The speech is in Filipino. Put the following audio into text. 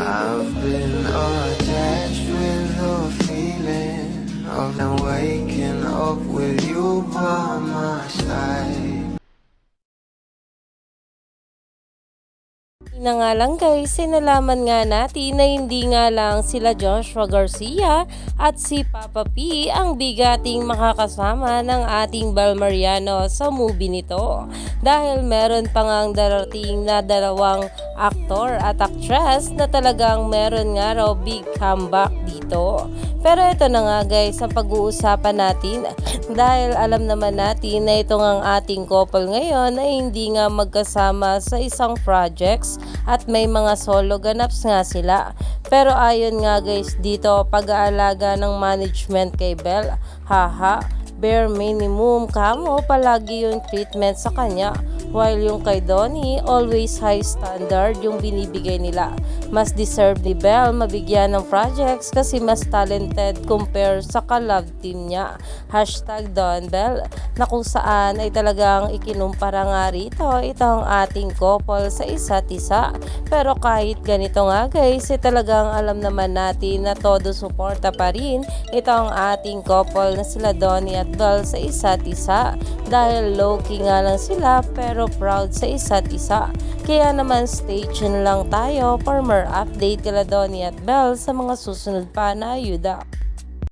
I've been attached with the feeling of now waking up with you by my side. na nga lang guys, sinalaman nga natin na hindi nga lang sila Joshua Garcia at si Papa P ang bigating makakasama ng ating Bel Mariano sa movie nito. Dahil meron pa ngang darating na dalawang aktor at actress na talagang meron nga raw big comeback dito. Pero ito na nga guys ang pag-uusapan natin dahil alam naman natin na ito ang ating couple ngayon ay hindi nga magkasama sa isang projects at may mga solo ganaps nga sila. Pero ayon nga guys dito pag-aalaga ng management kay Bell, haha, bare minimum kamo palagi yung treatment sa kanya. While yung kay Donnie, always high standard yung binibigay nila. Mas deserve ni Bell mabigyan ng projects kasi mas talented compare sa ka-love team niya. Hashtag Don Bell na kung saan ay talagang ikinumpara nga rito itong ating couple sa isa't isa. Pero kahit ganito nga guys, eh, talagang alam naman natin na todo suporta pa rin itong ating couple na sila Donnie at Bell sa isa't isa. Dahil low-key nga lang sila pero proud sa isa't isa. Kaya naman stay tuned lang tayo for more update kila Donnie at Bell sa mga susunod pa na ayuda.